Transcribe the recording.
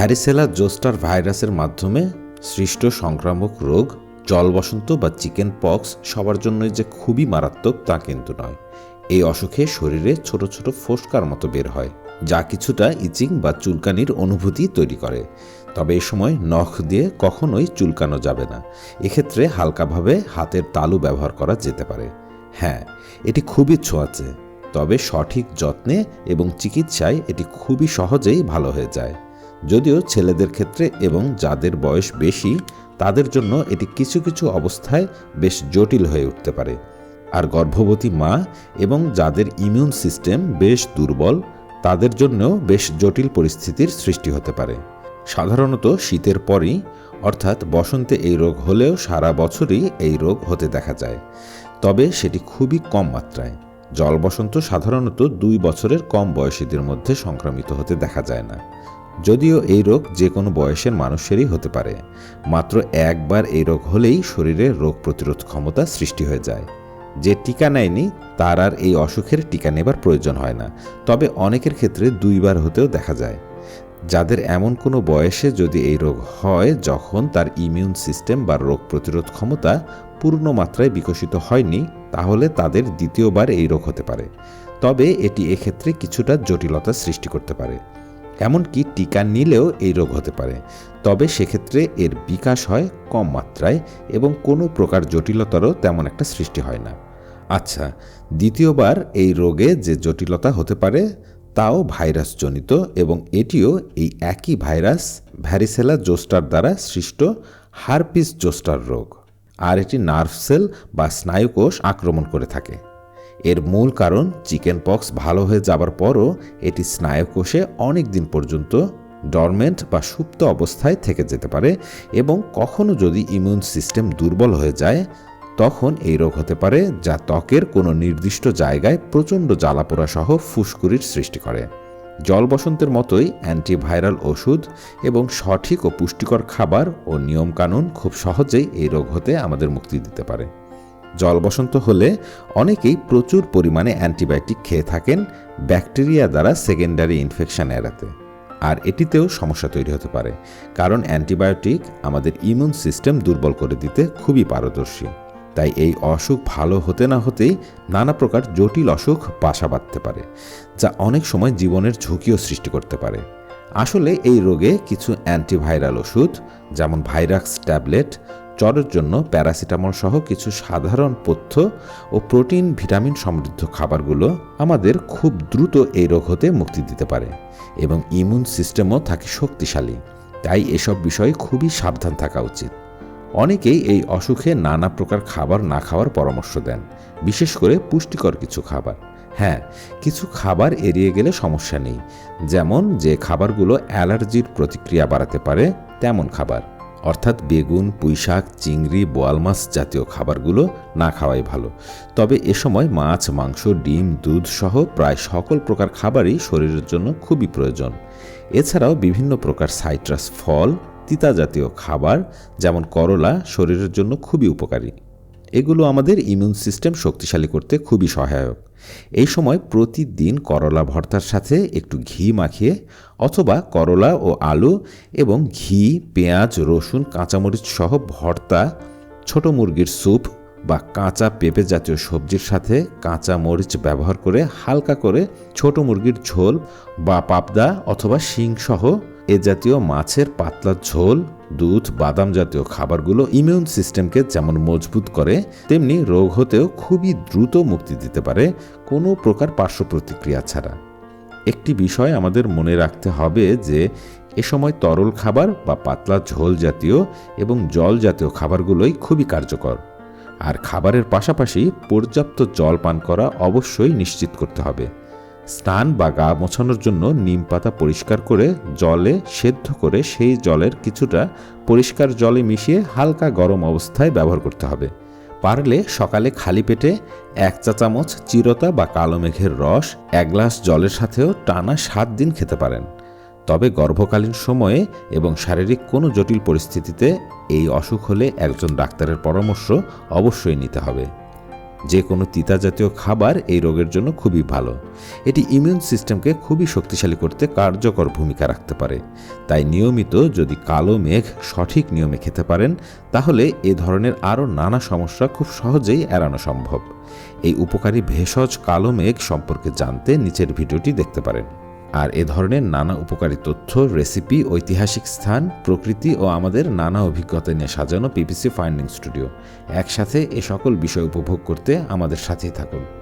Varicella zoster ভাইরাসের মাধ্যমে সৃষ্ট সংক্রামক রোগ, জলবসন্ত বা চিকেন পক্স সবার জন্যই যে খুবই মারাত্মক তা কিন্তু নয়। এই অসুখে শরীরে ছোট ছোট ফোসকার মতো বের হয়, যা কিছুটা ইচিং বা চুলকানির অনুভূতি তৈরি করে। তবে এ সময় নখ দিয়ে কখনোই চুলকানো যাবে না। এক্ষেত্রে হালকাভাবে হাতের তালু ব্যবহার করা যেতে পারে। হ্যাঁ এটি খুবই ছোঁয়াচে, তবে সঠিক যত্নে এবং চিকিৎসায় এটি খুবই সহজেই ভালো হয়ে যায়। যদিও ছেলেদের ক্ষেত্রে এবং যাদের বয়স বেশি, তাদের জন্য এটি কিছু কিছু অবস্থায় বেশ জটিল হয়ে উঠতে পারে। আর গর্ভবতী মা এবং যাদের ইমিউন সিস্টেম বেশ দুর্বল, তাদের জন্যও বেশ জটিল পরিস্থিতির সৃষ্টি হতে পারে। সাধারণত শীতের পরই, অর্থাৎ বসন্তে এই রোগ হলেও সারা বছরই এই রোগ হতে দেখা যায়। তবে সেটি খুবই কম মাত্রায়। জল বসন্ত সাধারণত দুই বছরের কম বয়সীদের মধ্যে সংক্রামিত হতে দেখা যায় না। যদিও এই রোগ যে কোনো বয়সের মানুষেরই হতে পারে। মাত্র একবার এই রোগ হলেই শরীরে রোগ প্রতিরোধ ক্ষমতা সৃষ্টি হয়ে যায়। যে টিকা নেয়নি, তার আর এই অসুখের টিকা নেবার প্রয়োজন হয় না। তবে অনেকের ক্ষেত্রে দুইবার হতেও দেখা যায়। যাদের এমন কোনো বয়সে যদি এই রোগ হয়, যখন তার ইমিউন সিস্টেম বা রোগ প্রতিরোধ ক্ষমতা পূর্ণ মাত্রায় বিকশিত হয়নি, তাহলে তাদের দ্বিতীয়বার এই রোগ হতে পারে। তবে এটি এক্ষেত্রে কিছুটা জটিলতা সৃষ্টি করতে পারে। এমনকি টিকা নিলেও এই রোগ হতে পারে। তবে সেক্ষেত্রে এর বিকাশ হয় কম মাত্রায় এবং কোনো প্রকার জটিলতারও তেমন একটা সৃষ্টি হয় না। আচ্ছা দ্বিতীয়বার এই রোগে যে জটিলতা হতে পারে তাও ভাইরাসজনিত এবং এটিও এই একই ভাইরাস ভ্যারিসেলা জোস্টার দ্বারা সৃষ্ট হারপিস জোস্টার রোগ। আর এটি নার্ভ সেল বা স্নায়ুকোষ আক্রমণ করে থাকে। এর মূল কারণ চিকেন পক্স ভালো হয়ে যাবার পরও এটি স্নায়ুকোষে অনেক দিন পর্যন্ত ডরমেন্ট বা সুপ্ত অবস্থায় থেকে যেতে পারে এবং কখনো যদি ইমিউন সিস্টেম দুর্বল হয়ে যায়, তখন এই রোগ হতে পারে যা ত্বকের কোনো নির্দিষ্ট জায়গায় প্রচণ্ড জ্বালাপোড়া সহ ফুসকুড়ির সৃষ্টি করে। জল বসন্তের মতোই অ্যান্টিভাইরাল ওষুধ এবং সঠিক ও পুষ্টিকর খাবার ও নিয়মকানুন খুব সহজেই এই রোগ হতে আমাদের মুক্তি দিতে পারে। জল বসন্ত হলে অনেকেই প্রচুর পরিমাণে অ্যান্টিবায়োটিক খেয়ে থাকেন ব্যাকটেরিয়া দ্বারা সেকেন্ডারি ইনফেকশন এড়াতে। আর এটিতেও সমস্যা তৈরি হতে পারে, কারণ অ্যান্টিবায়োটিক আমাদের ইমিউন সিস্টেম দুর্বল করে দিতে খুবই পারদর্শী। তাই এই অসুখ ভালো হতে না হতেই নানা প্রকার জটিল অসুখ বাসা বাঁধতে পারে, যা অনেক সময় জীবনের ঝুঁকিও সৃষ্টি করতে পারে। আসলে এই রোগে কিছু অ্যান্টিভাইরাল ওষুধ, যেমন ভাইরাক্স ট্যাবলেট, জ্বরের জন্য প্যারাসিটামল সহ কিছু সাধারণ পথ্য ও প্রোটিন, ভিটামিন সমৃদ্ধ খাবারগুলো আমাদের খুব দ্রুত এই রোগ হতে মুক্তি দিতে পারে এবং ইমিউন সিস্টেমও থাকে শক্তিশালী। তাই এসব বিষয়ে খুবই সাবধান থাকা উচিত। অনেকেই এই অসুখে নানা প্রকার খাবার না খাওয়ার পরামর্শ দেন, বিশেষ করে পুষ্টিকর কিছু খাবার। হ্যাঁ কিছু খাবার এড়িয়ে গেলে সমস্যা নেই। যেমন, যে খাবারগুলো অ্যালার্জির প্রতিক্রিয়া বাড়াতে পারে, তেমন খাবার। অর্থাৎ বেগুন, পুঁইশাক, চিংড়ি, বোয়াল মাছ জাতীয় খাবারগুলো না খাওয়াই ভালো। তবে এ সময় মাছ, মাংস, ডিম, দুধ সহ প্রায় সকল প্রকার খাবারই শরীরের জন্য খুবই প্রয়োজন। এছাড়াও বিভিন্ন প্রকার সাইট্রাস, ফল, তিতা জাতীয় খাবার, যেমন করলা, শরীরের জন্য খুবই উপকারী। এগুলো আমাদের ইমিউন সিস্টেম শক্তিশালী করতে খুবই সহায়ক। এই সময় প্রতিদিন করলা ভর্তার সাথে একটু ঘি মাখিয়ে অথবা করলা ও আলু এবং ঘি, পেঁয়াজ, রসুন, কাঁচামরিচ সহ ভর্তা, ছোট মুরগির স্যুপ বা কাঁচা পেঁপে জাতীয় সবজির সাথে কাঁচা মরিচ ব্যবহার করে হালকা করে ছোট মুরগির ঝোল বা পাবদা অথবা শিং সহ এ জাতীয় মাছের পাতলা ঝোল, দুধ, বাদাম জাতীয় খাবারগুলো ইমিউন সিস্টেমকে যেমন মজবুত করে, তেমনি রোগ হতেও খুবই দ্রুত মুক্তি দিতে পারে কোনো প্রকার পার্শ্ব প্রতিক্রিয়া ছাড়া। একটি বিষয় আমাদের মনে রাখতে হবে যে, এ সময় তরল খাবার বা পাতলা ঝোল জাতীয় এবং জল জাতীয় খাবারগুলোই খুবই কার্যকর। আর খাবারের পাশাপাশি পর্যাপ্ত জল পান করা অবশ্যই নিশ্চিত করতে হবে। স্নান বা গা মোছানোর জন্য নিম পাতা পরিষ্কার করে জলে সেদ্ধ করে সেই জলের কিছুটা পরিষ্কার জলে মিশিয়ে হালকা গরম অবস্থায় ব্যবহার করতে হবে। পারলে সকালে খালি পেটে এক চা চামচ চিরতা বা কালো মেঘের রস, এক গ্লাস জলের সাথেও টানা সাত দিন খেতে পারেন। তবে গর্ভকালীন সময়ে এবং শারীরিক কোনো জটিল পরিস্থিতিতে এই অসুখ হলে একজন ডাক্তারের পরামর্শ অবশ্যই নিতে হবে। যে কোনো তিতা জাতীয় খাবার এই রোগের জন্য খুবই ভালো। এটি ইমিউন সিস্টেমকে খুবই শক্তিশালী করতে কার্যকর ভূমিকা রাখতে পারে। তাই নিয়মিত যদি কালো মেঘ সঠিক নিয়মে খেতে পারেন, তাহলে এ ধরনের আরও নানা সমস্যা খুব সহজেই এড়ানো সম্ভব। এই উপকারী ভেষজ কালো মেঘ সম্পর্কে জানতে নিচের ভিডিওটি দেখতে পারেন। আর এ ধরনের নানা উপকারী তথ্য রেসিপি ঐতিহাসিক স্থান, প্রকৃতি ও আমাদের নানা অভিজ্ঞতা নিয়ে সাজানো পিপিসি ফাইন্ডিং স্টুডিও একসাথে এ সকল বিষয় উপভোগ করতে আমাদের সাথেই থাকুন।